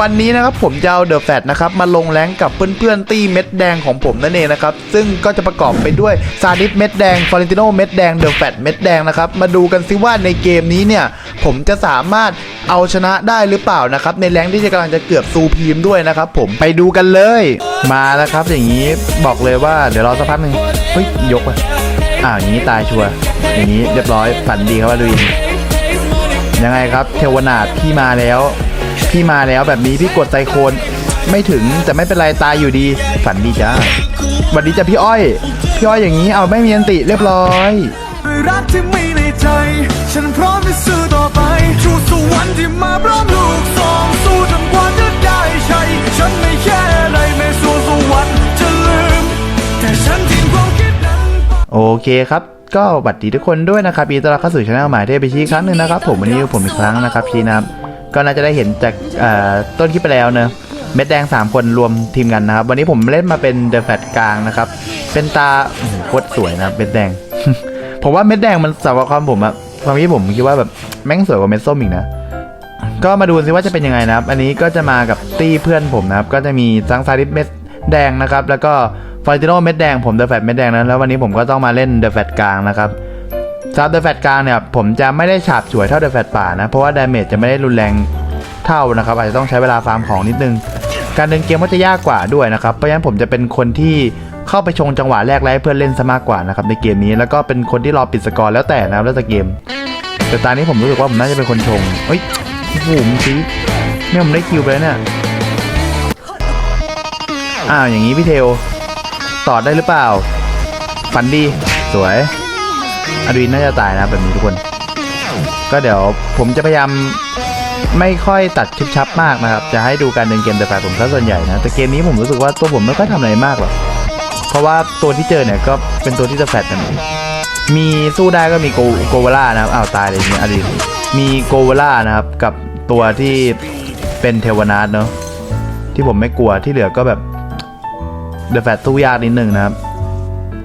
วันนี้นะครับผมจะเอาเดอะแฟตนะครับมาลงแรงกับเพื่อนๆตี้เม็ดแดงของผมนั่นเองนะครับซึ่งก็จะประกอบไปด้วยซาดิสเม็ดแดงฟอเรนติโนเม็ดแดงเดอะแฟตเม็ดแดงนะครับมาดูกันซิว่าในเกมนี้เนี่ยผมจะสามารถเอาชนะได้หรือเปล่านะครับในแรงที่จะกำลังจะเกือบซูพีมด้วยนะครับผมไปดูกันเลย มาแล้วครับ อย่างนี้บอกเลยว่าเดี๋ยวรอสักพักหนึ่งเฮ้ยยกอะอ่าอย่างนี้ตายชัวร์อย่างนี้เรียบร้อยฝันดีครับอดุินยังไงครับเทวนาถพี่มาแล้ว พี่มาแล้วแบบนี้พี่กดไซโคนไม่ถึงแต่ไม่เป็นไรตายอยู่ดี ฝันดีจ้าสวัสดีจ้ะพี่อ้อย พี่อ้อยอย่างนี้เอาไม่มีอันติเรียบร้อยด้วยรักที่มีในใจ ฉันพร้อมที่สู้ต่อไปชูสวรรค์ที่มาพร้อมลูกสองสู้จนกว่าจะได้ใช่ฉันไม่แค่อะไรแม้สู้สวรรค์จะลืม แต่ฉันทิ้งความคิดนั้นไปโอเคครับก็สวัสดีทุกคนด้วยนะครับยินดีต้อนรับเข้าสู่ช anel หมายเทพไปชี้ครั้งหนึ่งนะครับ ผมวันนี้ผมอีกครั้งนะครับชี้นะครับ ก็น่าจะได้เห็นจากต้นคลิปไปแล้วเนอะเม็ดแดง 3 คนรวมทีมกันนะครับ วันนี้ผมเล่นมาเป็นเดอะแฟตกลางนะครับ เป็นตาโคตรสวยนะเม็ดแดง ผมว่าเม็ดแดงมันสำหรับความผมอะความคิดผมคิดว่าแบบแม่งสวยกว่าเม็ดส้มอีกนะ ก็มาดูซิว่าจะเป็นยังไงนะครับ อันนี้ก็จะมากับตี้เพื่อนผมนะครับ ก็จะมีซังซาริสเม็ดแดงนะครับ แล้วก็ฟอร์ติโนเม็ดแดงผมเดอะแฟตเม็ดแดงนะแล้ววันนี้ผมก็ต้องมาเล่นเดอะแฟตกลางนะครับ สำหรับเดอะแฟตกลางเนี่ยผมจะไม่ได้ฉาบฉวยเท่าเดอะแฟตป่านะ เพราะว่าดาเมจจะไม่ได้รุนแรงเท่านะครับ อาจจะต้องใช้เวลาฟาร์มของนิดนึง การเดินเกมก็จะยากกว่าด้วยนะครับ เพราะฉะนั้นผมจะเป็นคนที่เข้าไปชงจังหวะแรกแล้วเพื่อนเล่นซะมากกว่านะครับในเกมนี้แล้วก็เป็นคนที่รอปิดสกอร์แล้วแต่นะครับแล้วแต่เกม แต่ตอนนี้ผมรู้สึกว่าผมน่าจะเป็นคนชงเฮ้ยโอ้โหมึงซีเนี่ยผมได้คิวไปแล้วเนี่ยอ้าวอย่างนี้พี่เทลตอดได้หรือเปล่า ฝันดีสวย อดูนน่าจะตายนะแบบนี้ทุกคน ก็เดี๋ยวผมจะพยายามไม่ค่อยตัดชิปชับมากนะครับ จะให้ดูการเดินเกมแต่ฝ่ายผมซะส่วนใหญ่นะ แต่เกมนี้ผมรู้สึกว่าตัวผมไม่ค่อยทำอะไรมากหรอก เพราะว่าตัวที่เจอเนี่ยก็เป็นตัวที่จะแฟดนั่นเองมีสู้ได้ก็มีโกโกวล่านะครับ อ้าวตายเลยเนี่ยอดีตมีโกวล่านะครับกับตัวที่เป็นเทวนาทเนาะที่ผมไม่กลัวที่เหลือก็แบบเดอะแฟตตู้ยากนิดนึงนะครับ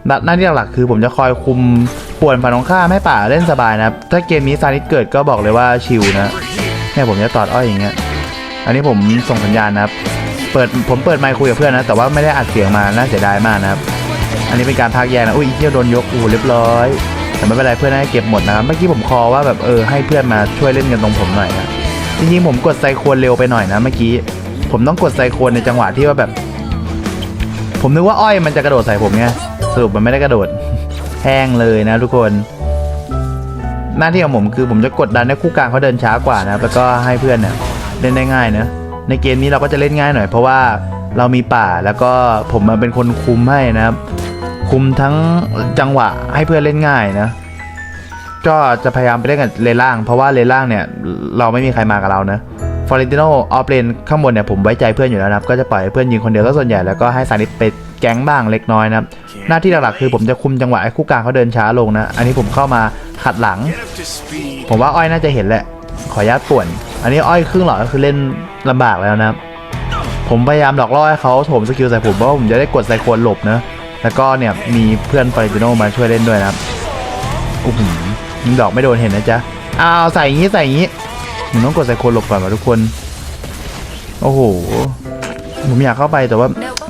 หน้าหน้าที่หลักๆคือผมจะคอยคุม ป่วนฝ่ายตรงข้ามให้ป่าเล่นสบายนะ ถ้าเกมนี้ซานิสเกิดก็บอกเลยว่าชิลนะเนี่ยผมจะตอดอ้อยอย่างเงี้ย อันนี้ผมส่งสัญญาณนะครับ เปิดผมเปิดไมค์คุยกับเพื่อนนะ แต่ว่าไม่ได้อัดเสียงมา น่าเสียดายมากนะครับ อันนี้เป็นการพากย์แยกนะอุ้ยเที่ยวโดนยกอู้เรียบร้อย แต่ไม่เป็นไรเพื่อนให้เก็บหมดนะครับ เมื่อกี้ผมคอว่าแบบเออให้เพื่อนมาช่วยเล่นกันตรงผมหน่อยนะ จริงๆผมกดไซโคนเร็วไปหน่อยนะเมื่อกี้ ผมต้องกดไซโคนในจังหวะที่ว่าแบบ ผมนึกว่าอ้อยมันจะกระโดดใส่ผมไง สรุปมันไม่ได้กระโดด แห้งเลยนะทุกคน หน้าที่ของผมคือผมจะกดดันให้คู่กลางเขาเดินช้ากว่านะครับแล้วก็ให้เพื่อนเนี่ยเล่นได้ง่ายนะในเกมนี้เราก็จะเล่นง่ายหน่อย เพราะว่าเรามีป่าแล้วก็ผมมาเป็นคนคุมให้นะครับ คุมทั้งจังหวะให้เพื่อนเล่นง่ายนะก็จะพยายามไปเล่นกับเลนล่าง เพราะว่าเลนล่างเนี่ยเราไม่มีใครมากับเรานะฟอร์เรนติโนออฟเลนข้างบนเนี่ยผมไว้ใจเพื่อนอยู่แล้วนะครับ ก็จะปล่อยเพื่อนยิงคนเดียวซะส่วนใหญ่แล้วก็ให้ซานิสไป ก๊งบ้างเล็กน้อยนะครับหน้าที่หลักๆคือผมจะคุมจังหวะให้คู่กลางเขาเดินช้าลงนะ อันนี้ผมเข้ามาขัดหลัง ผมว่าอ้อยน่าจะเห็นแหละ ขออนุญาตป่วน อันนี้อ้อยครึ่งหลอดก็คือเล่นลำบากแล้วนะครับผมพยายามหลอกล่อให้เขาโถมสกิลใส่ผมเพราะว่าผมจะได้กดไซโคนหลบนะแล้วก็เนี่ยมีเพื่อนฟอร์เรนติโนมาช่วยเล่นด้วยนะครับโอ้โหยิงดอกไม่โดนเห็นนะจ๊ะอ้าวใส่อย่างนี้ใส่อย่างนี้ผมต้องกดไซโคนหลบก่อนว่ะทุกคน โอ้โหผมอยากเข้าไปแต่ว่า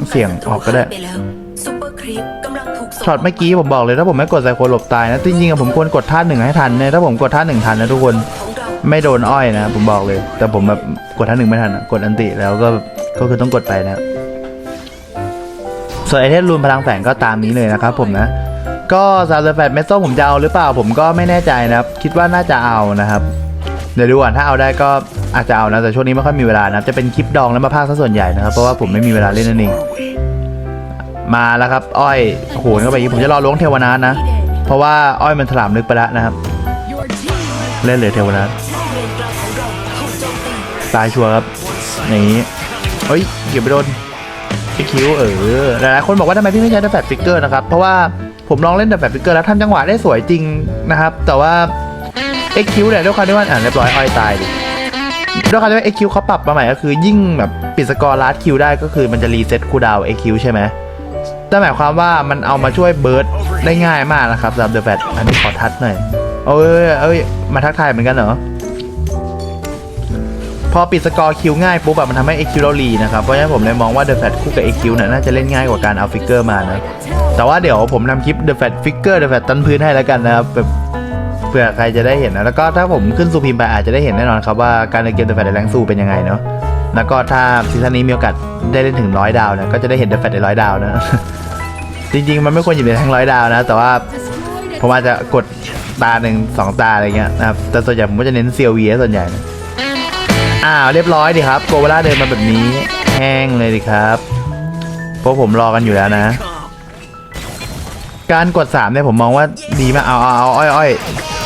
เสี่ยงออกก็ได้ปแล้วซุปเปอร์ครีปกำลังถูกส่งช็อตเมื่อกี้ผมบอกเลยถ้าผมไม่กดไซโคนหลบตายนะจริงๆอะผมควรกดท่าหนึ่งให้ทันเนี่ยถ้าผมกดท่าหนึ่งทันนะทุกคนของเราไม่โดนอ้อยนะผมบอกเลย แต่ผมแบบกดท่าหนึ่งไม่ทันอะกดอันติแล้วก็ก็คือต้องกดไปนะส่วนไอเทมรูนพลังแฝงก็ตามนี้เลยนะครับผมนะก็ซาร์แฟตเมสโซผมจะเอาหรือเปล่าผมก็ไม่แน่ใจนะครับ คิดว่าน่าจะเอานะครับ เดี๋ยวดูก่อนถ้าเอาได้ก็อาจจะเอานะแต่ช่วงนี้ไม่ค่อยมีเวลานะจะเป็นคลิปดองแล้วมาพากซะส่วนใหญ่นะครับเพราะว่าผมไม่มีเวลาเล่นนั่นเองมาแล้วครับ อ้อยโอ้โหเข้าไปยี่ผมจะรอล้วงเทวนาถนะ เพราะว่าอ้อยมันถลามลึกไปแล้วนะครับ เล่นเลยเทวนาถเลนกลางของเราถูกโจมตีตายชัวร์ครับอย่างนี้เฮ้ยเก็บไปโดนไอคิวเออหลายๆคนบอกว่าทำไมพี่ไม่ใช้เดอะแฟตฟิกเกอร์นะครับเพราะว่าผมลองเล่นเดอะแฟตฟิกเกอร์แล้วทำจังหวะได้สวยจริงนะครับ แต่ว่า เอ็กคิวเนี่ยด้วยความที่ว่าอ่านเรียบร้อยอ้อยตายดิด้วยความที่ว่าเอ็กคิวเขาปรับมาใหม่ก็คือยิ่งแบบปิดสกอร์ลัดคิวได้ก็คือมันจะรีเซ็ตคูดาวเอ็กคิวใช่ไหมแต่หมายความว่ามันเอามาช่วยเบิร์ดได้ง่ายมากนะครับสำหรับเดอะแฟตอันนี้ขอทัดหน่อยเอ้ยเอ้ยมาทักทายเหมือนกันเหรอพอปิดสกอร์คิวง่ายปุ๊บแบบมันทำให้ AQ เราลีนะครับ เพราะฉะนั้นผมเลยมองว่า The Fat คู่กับ AQ เนี่ยน่าจะเล่นง่ายกว่าการเอาฟิกเกอร์มานะ แต่ว่าเดี๋ยวผมทำคลิป The Fat Figure The Fat ตันพื้นให้แล้วกันนะครับแบบ ผื่อใครจะได้เห็นนะ แล้วก็ถ้าผมขึ้นซูพิมพ์ไปอาจจะได้เห็นแน่นอนครับว่าการเล่นเกม The Fat ในแรงซูเป็นยังไงเนาะแล้วก็ถ้าซีซั่นนี้มีโอกาสได้เล่นถึงร้อยดาวนะก็จะได้เห็น The Fat ในร้อยดาวนะจริงๆ มันไม่ควรอยู่ในทั้งร้อยดาวนะ แต่ว่าผมอาจจะกดตาหนึ่งสองตาอะไรเงี้ยนะครับแต่ส่วนใหญ่ผมก็จะเน้น CLV ส่วนใหญ่นะอ้าวเรียบร้อยดีครับโกวล่าเดินมาแบบนี้แห้งเลยดิครับเพราะผมรอกันอยู่แล้วนะ การกด3เนี่ยผมมองว่าดีมากเอาเอาเอาอ้อยอ้อย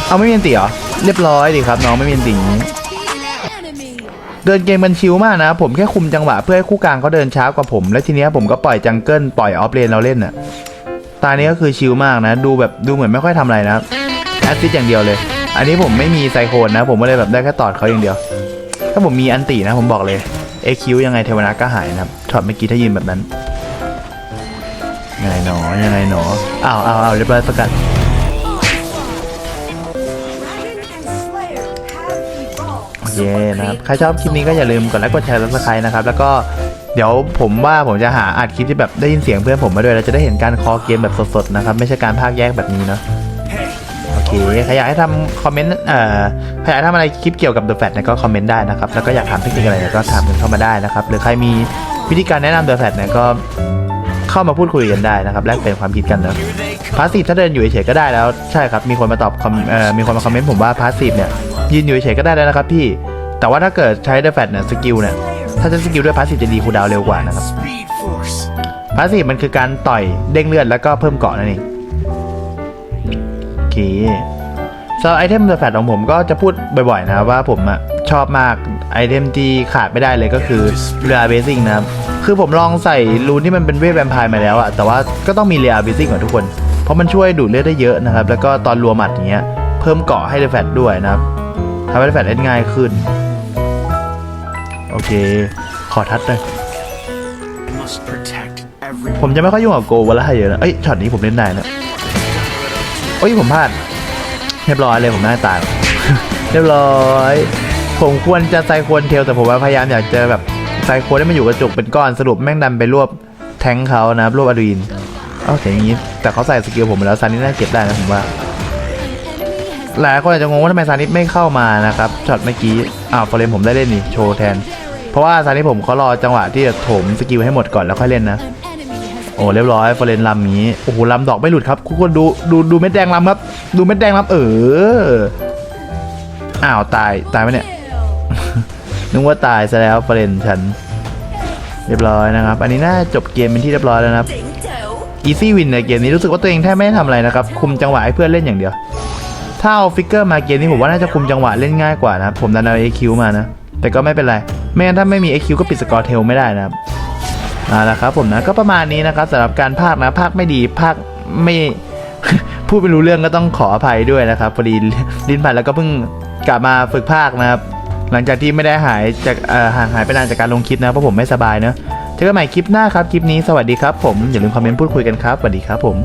เอาไม่มีอันตีเหรอ เรียบร้อยดีครับ น้องไม่มีอันตีเดินเกมมันชิลมากนะ ผมแค่คุมจังหวะเพื่อให้คู่กลางเขาเดินช้ากว่าผม แล้วทีเนี้ยผมก็ปล่อยจังเกิลปล่อยออฟเลนเราเล่นน่ะตานี้ก็คือชิลมากนะ ดูแบบดูเหมือนไม่ค่อยทำอะไรนะแอสซิสอย่างเดียวเลย อันนี้ผมไม่มีไซโคนนะ ผมก็เลยแบบได้แค่ตอดเขาอย่างเดียว ถ้าผมมีอันตินะ ผมบอกเลย AQ ยังไงเทวนาก็หายนะครับช็อตเมื่อกี้ถ้ายืนแบบนั้นยังไงหนอยังไงหนออ้าวอ้าวอ้าวเรียบร้อยสกัด เคนะครับใครชอบคลิปนี้ก็อย่าลืมกดไลค์กดแชร์และสไครต์นะครับ แล้วก็เดี๋ยวผมว่าผมจะหาอัดคลิปที่แบบได้ยินเสียงเพื่อนผมมาด้วยแล้วจะได้เห็นการคอเกมแบบสดๆนะครับ ไม่ใช่การพากย์แยกแบบนี้เนาะโอเคใครอยากให้ทำคอมเมนต์เอ่อใครอยากให้ทำอะไรคลิปเกี่ยวกับ The Fat เนี่ยก็คอมเมนต์ได้นะครับแล้วก็อยากถามเทคนิคอะไรเนี่ยก็ถามกันเข้ามาได้นะครับหรือใครมีวิธีการแนะนำ The Fat เนี่ยก็เข้ามาพูดคุยกันได้นะครับแลกเปลี่ยนความคิดกันนะพาสซีฟถ้าเดินอยู่เฉยๆก็ได้แล้วใช่ครับมีคนมาตอบคอมเอ่อมีคนมาคอมเมนต์ผมว่าพาสซีฟเนี่ยยืนอยู่เฉยๆก็ได้แล้วนะครับพี่ แต่ว่าถ้าเกิดใช้ The Fat เนี่ยสกิลเนี่ยถ้าจะสกิลด้วยพาสซีฟจะดีคูลดาวน์เร็วกว่านะครับพาสซีฟมันคือการต่อยเด้งเลือดแล้วก็เพิ่มเกาะนั่นเองโอเคสำหรับไอเทมเดอะแฟตของผมก็จะพูดบ่อยๆนะว่าผมอะชอบมากไอเทมที่ขาดไม่ได้เลยก็คือเรือเบซิ่งนะครับคือผมลองใส่รูนที่มันเป็นเวทแวมไพร์มาแล้วอะแต่ว่าก็ต้องมีเรือเบซิ่งก่อนทุกคน เพราะมันช่วยดูดเลือดได้เยอะนะครับ แล้วก็ตอนรัวหมัดอย่างเงี้ย เพิ่มเกาะให้เดอะแฟตด้วยนะครับทำให้เดอะแฟตเล่นง่ายขึ้น เค ขอทัดเลย I must protect every ผมจะไม่ค่อยยุ่งกับโกวาล่าเยอะนะเอ้ยช็อตนี้ผมเล่นได้นะโอ้ยผมพลาดเรียบร้อยเลยผมหน้าตายเรียบร้อย ผมควรจะไซโคนเทลแต่ผมว่าพยายามอยากจะแบบไซโคนให้มันอยู่กระจุกเป็นก้อนสรุปแม่งดันไปรวบแทงค์เขานะครับรวบอดูอินเอาแต่อย่างนี้ แต่เขาใส่สกิลผมไปแล้วซานิสน่าเก็บได้นะผมว่าหลายคนอาจจะงงว่าทำไมซานิสไม่เข้ามานะครับช็อตเมื่อกี้อ้าวฟอร์เรนผมได้เล่นนี่โชว์แทนเพ ราะว่าซานิสผมเขารอจังหวะที่จะถมสกิลให้หมดก่อนแล้วค่อยเล่นนะ โอ้เรียบร้อยฟอร์เรนลำนี้โอ้โหลำดอกไม่หลุดครับทุกคนดูดูดูเม็ดแดงลำครับ ดูเม็ดแดงลำเอออ้าวตายตายไหมเนี่ยนึกว่าตายซะแล้วฟอร์เรนฉัน เรียบร้อยนะครับ อันนี้น่าจบเกมเป็นที่เรียบร้อยแล้วนะครับอีซี่วินในเกมนี้รู้สึกว่าตัวเองแทบไม่ได้ทำอะไรนะครับ คุมจังหวะให้เพื่อนเล่นอย่างเดียว ถ้าเอาฟิกเกอร์มาเกมนี้ผมว่าน่าจะคุมจังหวะเล่นง่ายกว่านะผมดันเอา AQ มานะ แต่ก็ไม่เป็นไร ไม่งั้นถ้าไม่มี AQ ก็ปิดสกอร์เทลไม่ได้นะครับเอาละครับผมนะก็ประมาณนี้นะครับสำหรับการพากย์นะพากย์ไม่ดีพากย์ไม่พูดไม่รู้เรื่องก็ต้องขออภัยด้วยนะครับพอดีลิ้นพันแล้วก็เพิ่งกลับมาฝึกพากย์นะครับ หลังจากที่ไม่ได้หายจากเออห่างหายไปนานจากการลงคลิปนะเพราะผมไม่สบายเนอะเจอกันใหม่คลิปหน้าครับคลิปนี้สวัสดีครับผมอย่าลืมคอมเมนต์พูดคุยกันครับสวัสดีครับผม